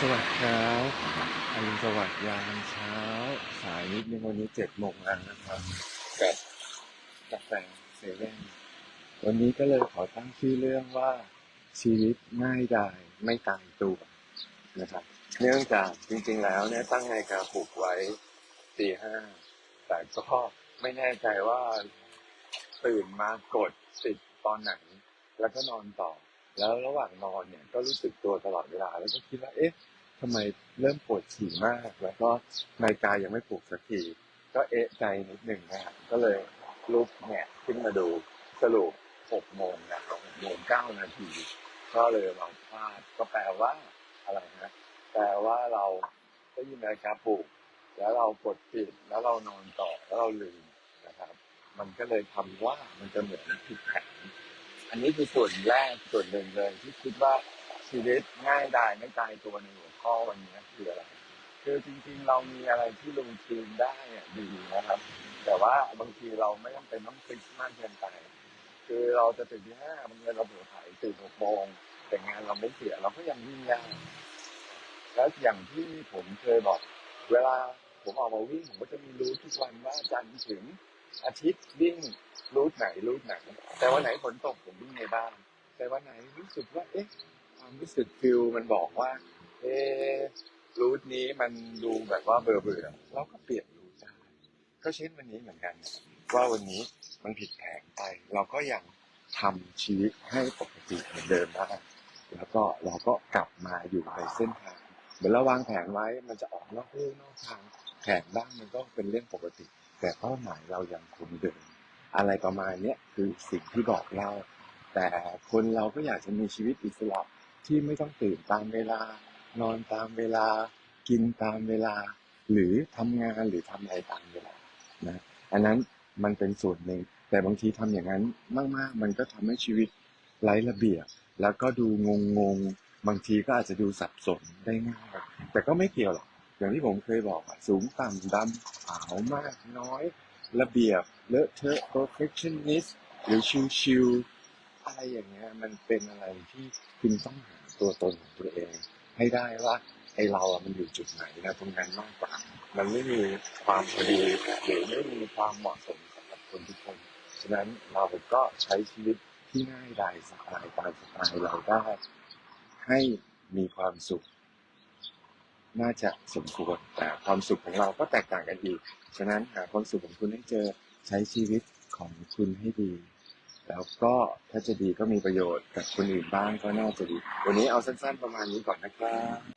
สวัสดีครับอรุณสวัสดิ์ยามเช้า สายนิดนึงวันนี้เจ็ดโมงแล้วนะครับ กับกาแฟเซเว่นวันนี้ก็เลยขอตั้งชื่อเรื่องว่าชีวิตง่ายดายไม่ตายตัวนะครับ เนื่องจากจริงๆแล้วเนี่ยตั้งนาฬิกาปลุกไว้ตีห้าแต่ก็ไม่แน่ใจว่าตื่นมากดติดตอนไหน แล้วก็นอนต่อ แล้วระหว่างนอนเนี่ยก็รู้สึกตัวตลอดเวลา แล้วก็คิดว่า เอ๊ะทำไมเริ่มปวดฉี่มาก แล้วก็นาฬิกายังไม่ปลุกสักที ก็เอ๊ะใจนิดหนึ่งนะครับก็เลยลุกแงะขึ้นมาดูสรุปหกโมงนะหกโมงเก้านาที ก็เลยเราพลาดก็แปลว่าอะไรนะแปลว่าเราได้ยินนาฬิกาปลุก แล้วเรากดปิดแล้วเรานอนต่อแล้วเราลืมนะครับ มันก็เลยทำว่ามันจะเหมือนผิดแผน อันนี้คือส่วนแรกส่วนหนึ่งเลยที่คิดว่าชีวิตง่ายดายไม่ตายตัวในหัวข้อวันนี้คืออะไรคือจริงๆเรามีอะไรที่ลงทีมได้ดีนะครับ แต่ว่าบางทีเราไม่ต้องเป็นต้องฟิกมากเกินไปคือเราจะตื่นที่ห้าบางทีเราเผื่อถ่ายตื่นหกโมงแต่งานเราไม่เสียเราก็ยังวิ่งได้แล้วอย่างที่ผมเคยบอก เวลาผมออกมาวิ่งผมก็จะมีรู้ทุกวันว่าจันทร์ถึง อาทิตย์วิ่งรูทไหนรูทไหน แต่วันไหนฝนตกผมวิ่งในบ้าน แต่วันไหนรู้สึกว่า เอ๊ะ ความรู้สึกฟิลมันบอกว่า เอ๊ะรูทนี้มันดูแบบว่าเบื่อเบื่อเราก็เปลี่ยนรูทได้ก็เช่นวันนี้เหมือนกัน ว่าวันนี้มันผิดแผนไป เราก็ยังทำชีวิตให้ปกติเหมือนเดิมได้แล้วก็เราก็กลับมาอยู่ในเส้นทางเหมือนเราวางแผนไว้มันจะออกนอกลู่นอกทางแผนบ้างมันก็เป็นเรื่องปกติ แต่เป้าหมายเรายังคงเดิมอะไรประมาณเนี้ยคือสิ่งที่บอกเล่าแต่คนเราก็อยากจะมีชีวิตอิสระที่ไม่ต้องตื่นตามเวลา นอนตามเวลา กินตามเวลา หรือทำงานหรือทำอะไรตามเวลานะอันนั้นมันเป็นส่วนหนึ่ง แต่บางทีทำอย่างนั้นมาก ๆ มันก็ทำให้ชีวิตไร้ระเบียบ แล้วก็ดูงงงๆบางทีก็อาจจะดูสับสนได้ง่ายแต่ก็ไม่เกี่ยวหรอกอย่างที่ผมเคยบอกสูงต่ำดำขาวมากน้อย ระเบียบเลอะเทอะ perfectionist หรือชิวๆอะไรอย่างเงี้ยมันเป็นอะไรที่คุณต้องหาตัวตนของตัวเอง ให้ได้ว่าไอเราอะมันอยู่จุดไหนนะตรงนั้นมากกว่ามันไม่มีความพอดีหรือไม่มีความเหมาะสมสำหรับคนทุกคนฉะนั้นเราก็ใช้ชีวิตที่ง่ายดายสบายตามสไตล์เราได้ให้มีความสุข น่าจะสมควรแต่ความสุขของเราก็แตกต่างกันอีกฉะนั้นหาความสุขของคุณให้เจอใช้ชีวิตของคุณให้ดี แล้วก็ถ้าจะดีก็มีประโยชน์กับคนอื่นบ้างก็น่าจะดี วันนี้เอาสั้นๆประมาณนี้ก่อนนะครับ